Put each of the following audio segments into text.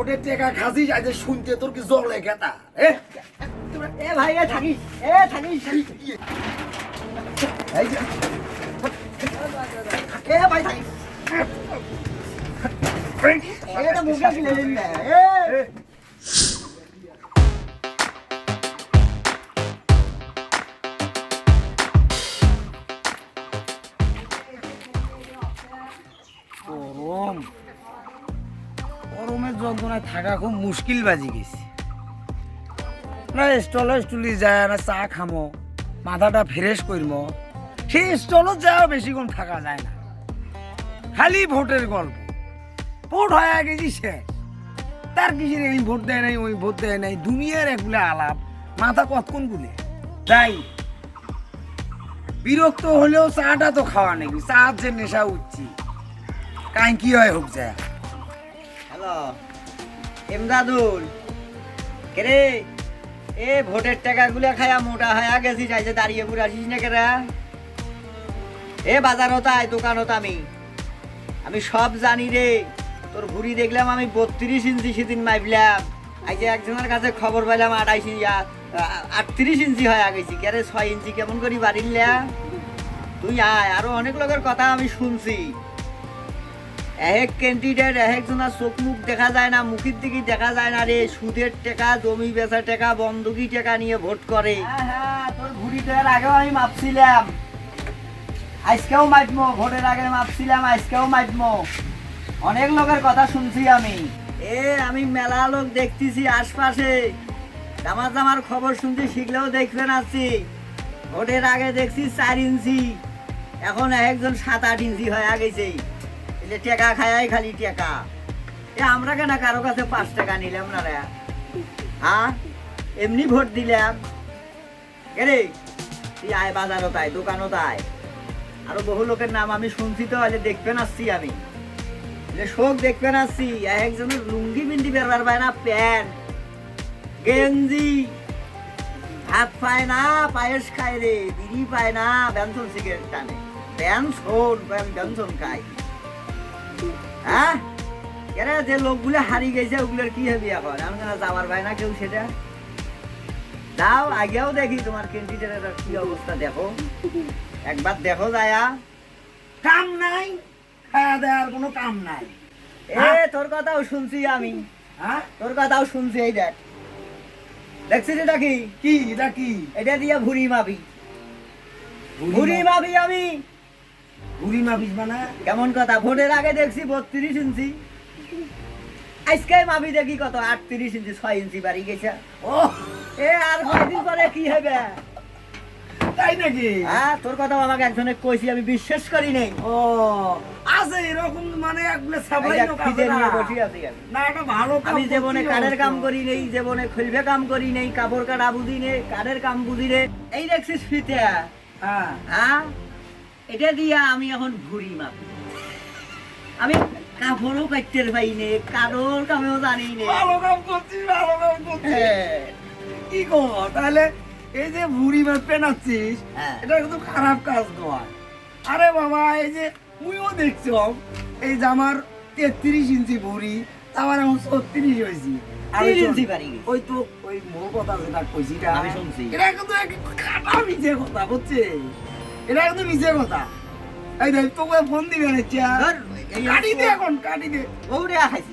ভোটের টাকা খাসিস আজ শুনতে তোর কি জলে গেতা এ? এ ভাই এ থাকি এ যে। এ ভাই থাকি। এটা মুখে গিলে দিন এ। যন্ত্রণায় থাকা খুব মুশকিল বাজি গেছে। না স্টলে স্টুলি যায়, না চা খামো, মাথাটা ফ্রেশ করব সেই স্টলত যাও বেশিক্ষণ থাকা যায় না। খালি ভোটের গল্প। ভোট হয়ে গেছি শেষ। তার কিছু এই ভোট দেয় নাই, ওই ভোট দেয় নাই, দুনিয়ার একগুলো আলাপ, মাথা কতক্ষণ গুলে? তাই বিরক্ত হলেও চাটা তো খাওয়া নাকি চা যে নেশা উঠছি। কাই কি হয় হোক যায়। হ্যালো। এমদাদুল কেরে এ ভোটের টাকাগুলো খায়া মোটা হয়ে গেছি আইসে দাঁড়িয়ে পুরো আসিস না কেরা এ বাজারও তাই, দোকানও আমি। আমি সব জানি রে। তোর ঘুরি দেখলাম আমি বত্রিশ ইঞ্চি সেদিন মাইপলাম। আইসে একজনের কাছে খবর পাইলাম ইঞ্চি আটত্রিশ ইঞ্চি হয়ে গেছি। কেরে ছয় ইঞ্চি কেমন করি বাড়িলা তুই আয়, আরও অনেক লোকের কথা আমি শুনছি। এক ক্যান্ডিডেট এক জনের চোখ মুখ দেখা যায় না মুখের দিকে দেখা যায় না রে। সুদের টাকা জমি বেচা টাকা বন্ধকি টাকা নিয়ে ভোট করে। হ্যাঁ তোর ঘুরি দেওয়ার আগেও আমি মাপছিলাম। আজকেও মাপমো ভোটের আগে মাপছিলাম আজকেও মাপমো অনেক লোকের কথা শুনছি আমি। এ আমি মেলা লোক দেখতেছি আশপাশে। জামার জামার খবর শুনছি শিখলেও দেখবেন আসছি ভোটের আগে দেখছি চার ইঞ্চি। এখন একজন সাত আট ইঞ্চি হয়ে গেছে। এলে টাকা খায়াই খালি টাকা। এ আমরা কেন কারও কাছে পাঁচ টাকা নিলাম না রে? হ্যাঁ? এমনি ভোট দিলাম। এরে তুই আয় বাজারও তাই, দোকানও তাই। আরও বহু লোকের নাম আমি শুনছি তো হলে দেখবেন আসছি আমি। শোক দেখবেন আসছি একজনের লুঙ্গি বিন্দি বেরবার পায় না, প্যান্ট, গেঞ্জি। হাত পায় না, পায়েস খায় রে, বিড়ি পায় না, ব্যঞ্জন সিগারেট টানে। ব্যঞ্জন ব্যঞ্জন খায়। হ্যাঁ? এরা যে লোকগুলো হারিয়ে গেছে ওগুলোর কি হবে এখন? আমি কেন যাওয়ার পায় না কেউ সেটা? যাও আগেও দেখি তোমার ক্যান্ডিডেটের কি অবস্থা দেখো। একবার দেখো যায়া। কাম নাই খাওয়া দেওয়ার কোনো কাম নাই। এ তোর কথাও শুনছি আমি। হ্যাঁ? তোর কথাও শুনছি এই দেখ। দেখছিস এটা কি? কি এটা কি? এটা দিয়ে ভুড়ি মাবি ভুড়ি মাবি আমি। ঘুরি মাপিস মানে? কেমন কথা? ভোটের আগে দেখছি বত্রিশ ইঞ্চি। আজকে মাবি দেখি কত? আটত্রিশ ইঞ্চি ছয় ইঞ্চি বাড়ি গেছে। ও! এ আর কয়দিন পরে কি হবে? তাই নাকি? হ্যাঁ তোর কথাও আমাকে একজনে কইছি আমি বিশ্বাস করি নাই। ও আছে এরকম মানে একগুলো সাপ্লাই বসে আছি। না এটা ভালো আমি জীবনে কাঠের কাম করি নেই জীবনে খুলবে কাম করি নেই কাপড় কাটা বুঝি নেই কাঠের কাম বুঝি নে এই দেখছিস ফিতে হ্যাঁ। হ্যাঁ? এটা দিয়া আমি এখন ভুড়ি মাপি। আমি কাপড়ও কাটতে পাই নে কারোর কামেও জানি নে। ভালো কাম করছিস ভালো কাম করছিস হ্যাঁ। কি তাহলে এই যে ভুড়ি হ্যাঁ। এটা কিন্তু খারাপ কাজ নয়। আরে বাবা এই যে মুইও দেখছ এই যে আমার তেত্রিশ ইঞ্চি ভুড়ি আমার এখন ছত্রিশ হয়েছি। ওই তো- ওই মোর কথা যেটা কইছি আমি শুনছি। এটা কিন্তু এক খাটা মিছে কথা বুঝছে এটা কিন্তু মিছে কথা। এই দেখ তোকে ফোন দিবে না কাটি দে এখন কাটি দে। বহুরে খাইছি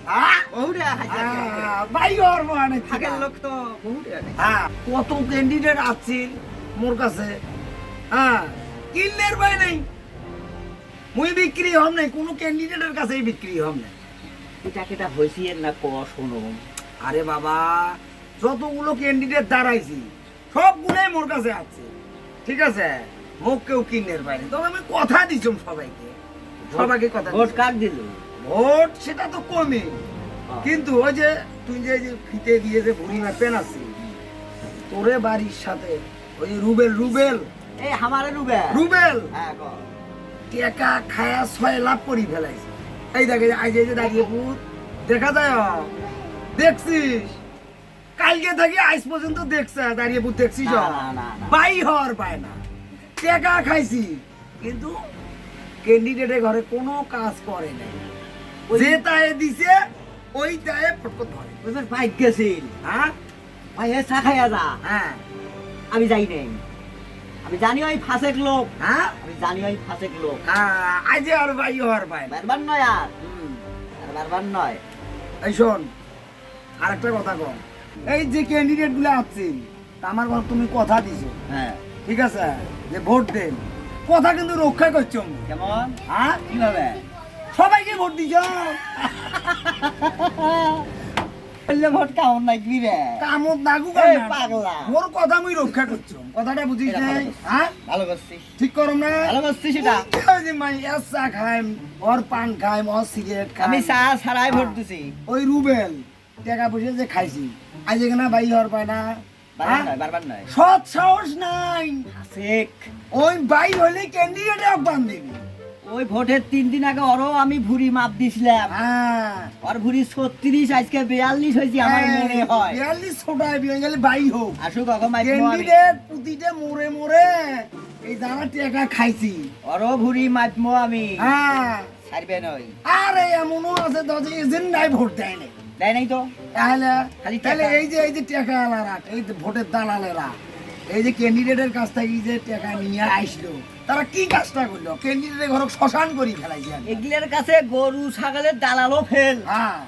বাই হওয়ার মানে লোক তো হ্যাঁ কত ক্যান্ডিডেট আছে মোর কাছে। হ্যাঁ কিনলের ভাই নাই। মুই বিক্রি হম নাই কোনো ক্যান্ডিডেটের কাছেই বিক্রি হম নাই। এটা কেটা হয়েছি না ক শোনো। আরে বাবা যতগুলো ক্যান্ডিডেট দাঁড়াইছি সবগুলোই মোর কাছে আছে। ঠিক আছে? কেউ কিনের বাইরে? তবে আমি কথা দিছম সবাইকে। সবাইকে কথা ভোট। কার দিল? ভোট সেটা তো কমে। কিন্তু ওই যে তুই যে ফিতে দিয়ে যে ভুড়ি পেন আছে তোরে বাড়ির সাথে ওই রুবেল রুবেল। এই আমারে রুবে রুবেল। হ্যাঁ টেকা খায়া ছয় লাভ করি ফেলাইছে। এই দেখে আজ এই যে দাঁড়িয়ে পুর দেখা যায় দেখছিস? কালকে থেকে আজ পর্যন্ত দেখছে দাঁড়িয়ে পুর দেখছিস। বাই হওয়ার পায় না। টেকা খাইছি। কিন্তু ক্যান্ডিডেটের ঘরে কোনো কাজ করে নাই। যে তাই দিছে ওই দেয় ফটকো ধরে ওইবার বাইক গেছিল হ্যাঁ? ভাই এ চা খাইয়া যা। হ্যাঁ। আমি যাই নাই। আমি জানি ওই ফাঁসেক লোক। হ্যাঁ? আমি জানি ওই ফাঁসেক লোক। হ্যাঁ আজ আর ভাই আর ভাই। বারবার নয় আর। আর বারবার নয়। এই শোন আর একটা কথা কম এই যে ক্যান্ডিডেটগুলো আছেন তা আমার ঘর তুমি কথা দিছো। হ্যাঁ। ঠিক আছে? যে ভোট দেন। কথা কিন্তু রক্ষা করছ। কেমন? হ্যাঁ? কীভাবে? সবাইকে ভোট দিছ। বললে ভোট কেমন নাই কি রে? কামত নাগু পাগলা। মোর কথা মুই রক্ষা করছ। কথাটা বুঝিস নাই হ্যাঁ? ভালো করছিস। ঠিক না? ভালো করছিস এটা? যে মাই চা খাইম ওর পান খাইম ওর সিগারেট খাইম। আমি চা ছাড়াই ভোট দিছি। ওই রুবেল টাকা পয়সা যে খাইছি। আজ এখানে ভাই হওয়ার পায় না। হ্যাঁ? নয় সৎ সাহস নাই। ওই ভাই হলে ক্যান্ডিডেট আহ্বান দিবি। ওই ভোটের তিন দিন আগে ওরও আমি ভুড়ি মাপ দিছিলাম। হ্যাঁ। ওর ভুড়ি ছত্রিশ আজকে বিয়াল্লিশ হয়েছে আমার মনে হয়। বিয়াল্লিশ ছোটায় বিয়ে গেলে ভাই হোক। আসুক কখন ক্যান্ডিডেট প্রতিটা মোড়ে মোড়ে এই টাকা খাইছি। ওরও ভুড়ি মাপমো আমি। হ্যাঁ। ছাড়বে নয়। আরে এমনও আছে দশ ভোট দেয় দেয় নাই তো? তাহলে তাহলে এই যে এই যে টাকা আলারা এই যে ভোটের দালালেরা এই যে ক্যান্ডিডেটের কাছ থেকে যে টাকা নিয়ে আসলো তারা কি কাজটা করল? ক্যান্ডিডেটের ঘর শ্মশান করি ফেলাইছে। এগুলোর কাছে গরু ছাগলের দালালও ফেল। হ্যাঁ।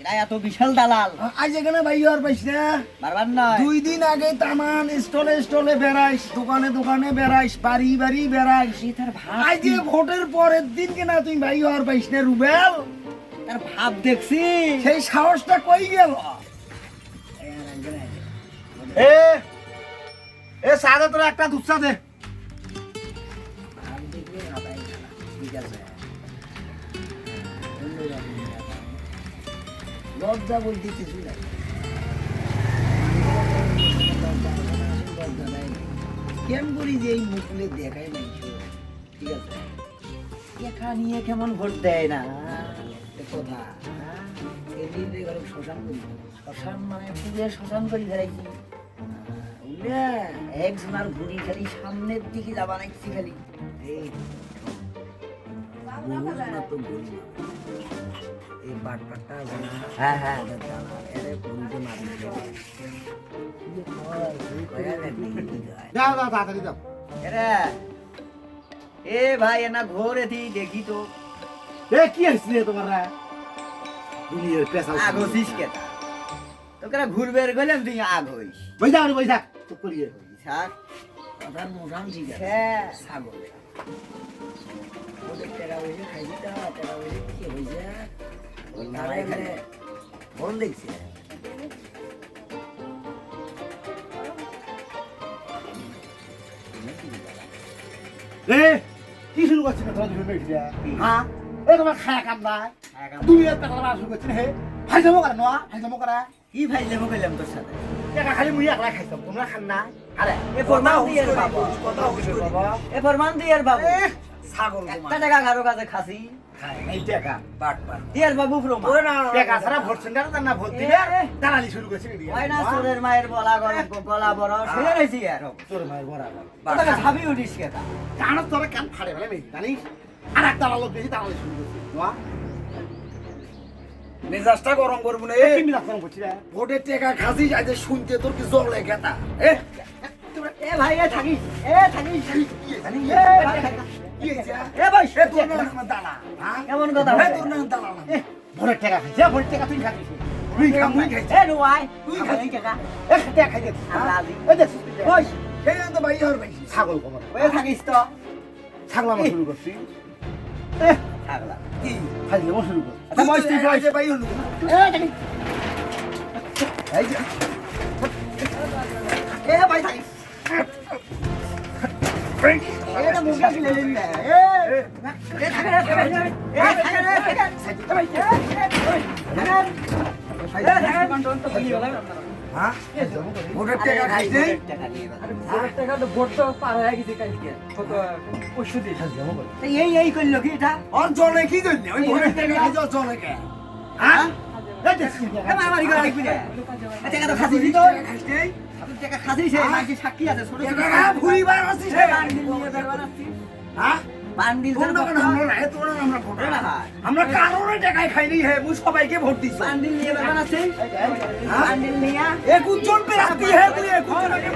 এরা এত বিশাল দালাল। আজ এখানে ভাই আর না? বারবার নয়। দুই দিন আগে তামান স্টলে স্টলে বেড়াইস দোকানে দোকানে বেড়াইস বাড়ি বাড়ি বেড়াইস। তার আজ যে ভোটের পরের দিন কেনা তুই ভাই আর পাইস না রুবেল? ভাব দেখছি। সেই সাহসটা কই গেল? এ এ সাদা তোর একটা দে। লজ্জা বলতে কিছু নাই। কেম করি যে এই মুখলে দেখাই নাই ঠিক আছে? একা নিয়ে কেমন ভোট দেয় না? কথা ঘরে শ্মশান করি। শ্মশান মানে শ্মশান করে উল্লে খালি সামনের দিকে যাবা খালি। এই তো এই পাটটা হ্যাঁ হ্যাঁ এদের মারি। দাও দাও তাড়াতাড়ি দাও এরা এ ভাই এনা ঘোরে দি দেখি তো। এ কি হইছে তোমার দুনিয়ার পেশাল আগছিস কেটা তোকে ঘুরবে গেলাম তুই আগ হইস। যাও বই যাক চুপ করিয়ে শাক কথার মোটাম ঠিক আছে। হ্যাঁ। ছাগল। ওদের টেকা পয়সা খাইছি তো টেকা পয়সা কি হয়েছে তারা এখানে। ফোন দেখছে। এ কি শুরু করছিস? তোরা দুজন হ্যাঁ। এ তোমার খায়া কাম নাই? খায়া দুনিয়ার পেশাল শুরু করছিস হে। ভাই যাব করে নোয়া ভাই যাব করে কি ফাইলে গেলাম তোর সাথে? টাকা খালি মুই একলা খাইতাম তোমরা খান না? আরে এ ফরমান দিয়ে বাবু। কথা হুশ করে বাবা এ ফরমান দিয়ে বাবু। এ ছাগল একটা টাকা কারও কাছে খাসি বাবু করছে মায়ের গলা গলা বড় সে রয়েছি আর তোর মায়ের তোকে ছাবি উঠিস কেটা কারণ তোর কান ফাড়ে ফেলে নেই জানিস আর একটা লোক বেশি দালালি শুরু করছে মেজাজটা গরম করব না এ। এ করছিস ভোটের টেকা খাসি যাইতে শুনতে তোর কি জল গেতা এ। এ ভাই এ থাকিস এ জানি এ ভাই। এ ভাই এ তোর নাম দালা হ্যাঁ কেমন কথা এ তোর নাম দালা এ ভোটের টাকা খাইছে ভোটের টাকা তুই খাইছিস। তুই খা মুই খাইছি। এ নুয়াই তুই খালি টাকা। এ টাকা খাইছে আল্লাহ আলি। এ দেখ ওই সেই তো ভাই আর পাইছি ছাগল কমর ওই থাকিস তো। ছাগল শুরু করছি। এ। থাকলা কি খাইলে ও শুরু করছি আচ্ছা বয়স তুই বয়স ভাই হলো এই যে এ ভাই থাকে এ তো হ্যাঁ টেকা দিয়ে এই এই করল কি এটা? আর জলে কি জন্য? ওই ভোটের টেকা খাইছে আর জলে কে? হ্যাঁ? সাক্ষী আছে? বান্ডিল হ্যাঁ তোর দোকান আমরা নাই, তোর আমরা ভোট আমরা কারোর টাকায় খাইনি হে মুই সবাইকে ভোট দিছি। বান্ডিল নিয়ে ব্যাপার আছে? হ্যাঁ? বান্ডিল নিয়ে? একুশ জন প্রার্থী হে তুই একুশ জনকে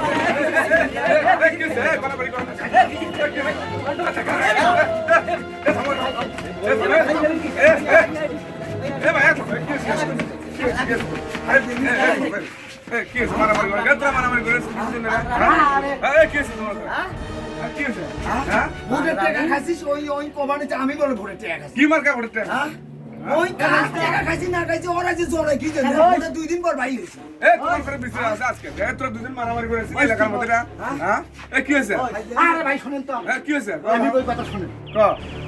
ভোটের টাকা খাইছিস ওই ওই কোম্পানিতে আমি বলে ভোটের টাকা খাইছি। কি মার্কা ভোটের হ্যাঁ? ওই কাজ টাকা খাইছি না খাইছি ওরা যে চলে কি জানি ভোটে দুই দিন পর ভাই হয়েছে। এ তোমার করে বিশ্রাম আছে আজকে? এ তোরা দুদিন মারামারি করেছিস এলাকার মধ্যে না? হ্যাঁ? এ কি হয়েছে? আরে ভাই শুনেন তো। এ কি হয়েছে? আমি ওই কথা শুনেন। ক?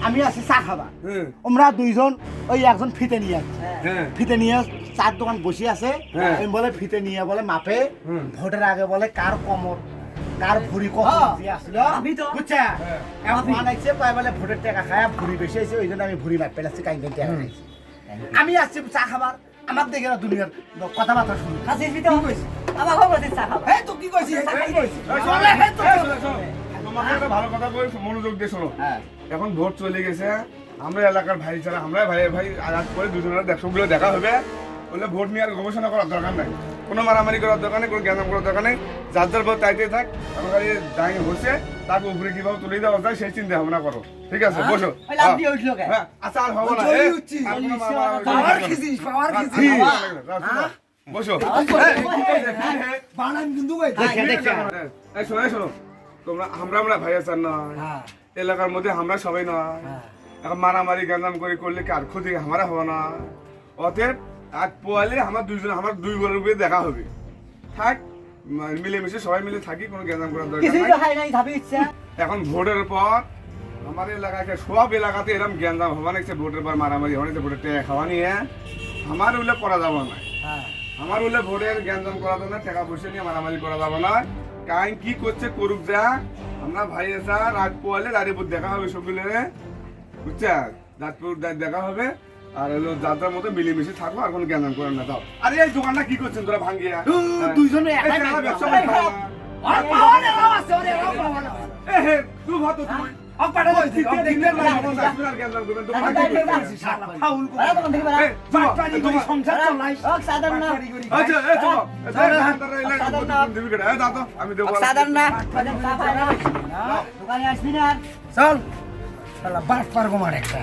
আমি আছি চা খাবা। হ্যাঁ। আমরা দুইজন ওই একজন ফিতে নিয়ে আসছি। হ্যাঁ। ফিতে নিয়ে চার দোকান বসে আছে। বলে ফিতে নিয়ে বলে মাপে। ভোটের আগে বলে কার কমর? কার ভুড়ি কত হ্যাঁ। আসছিল আমি তো- বুঝছা হ্যাঁ। এখন বানাইছে কয় বলে ভোটের টাকা খায় ভুড়ি বেশি হয়েছে ওই জন্য আমি ভুড়ি মাপ পেলাচ্ছি কাইন কাইন টাকা খাইছি। আমি আসছি চা খাবার আমার দেখে না দুনিয়ার কথাবার্তা শুনি খাসিস ভিতর আমার খবর আছে চা খাবা। হে তো কি কইছিস এই, কি কইছিস চলে হে তো এই, শোনো, শোনো। তোমাকে একটা ভালো কথা বলি মনোযোগ দিয়ে শোনো। হ্যাঁ। এখন ভোট চলে গেছে আমরা এলাকার ভাই ছাড়া আমরা ভাই ভাই আজাদ করে দুজনের দেখা হবে। বলে ভোট নিয়ে আর গবেষণা করার দরকার নাই। কোনো মারামারি করার দরকার নেই কোনো জ্ঞান করার দরকার নেই। যার যার ভোট চাইতেই থাক এখন খালি দাঁড়িয়ে বসে তাকে উপরে কীভাবে তুলে দেওয়া যায় সেই চিন্তা ভাবনা করো। ঠিক আছে বসো। দিয়ে উঠল কে? হ্যাঁ, আচ্ছা আর হব না হ্যাঁ। বসো। শোনো শোনো। তোমরা আমরা আমরা ভাই আছেন না হ্যাঁ। এলাকার মধ্যে আমরা সবাই নয়। হ্যাঁ। এখন মারামারি গান্দাম করে করলে কার ক্ষতি? আমরা হবে না। অতএব আজ পোয়ালে আমার দুইজন আমার দুই গরের উপরে দেখা হবে। থাক মিলেমিশে সবাই মিলে থাকি কোনো গ্যান্দাম করার দরকার নাই। এখন ভোটের পর আমার এলাকায় সব এলাকাতে এরকম গ্যান্দাম হওয়া নাকছে ভোটের পর মারামারি হওয়া নাকছে ভোটের টাকা খাওয়া নিয়ে আমার উল্লেখ করা যাবে না। হ্যাঁ। আমার হলে ভোটের গ্যাঞ্জাম করা যাবে না টাকা পয়সা নিয়ে মারামারি করা যাবে না। কাইন কি করছে করুক যা। আমরা ভাই এসা রাত পোয়ালে রাজপুর দেখা হবে সবগুলো বুঝছা রাজপুর দেখা হবে। আর হলো যাত্রার মতো মিলেমিশে থাকব আর কোনো জ্ঞান করেন না দাও আরে এই দোকানটা কি করছেন তোরা ভাঙ্গিয়া? উ, দুইজনে একাই। ব্যবসা থেকে আচ্ছা, আমি দেবো ওক সাধারণ না। বাজার চা খায় না। দোকানে আসবি না। আর চল। শালা বাট পারব মার একটা।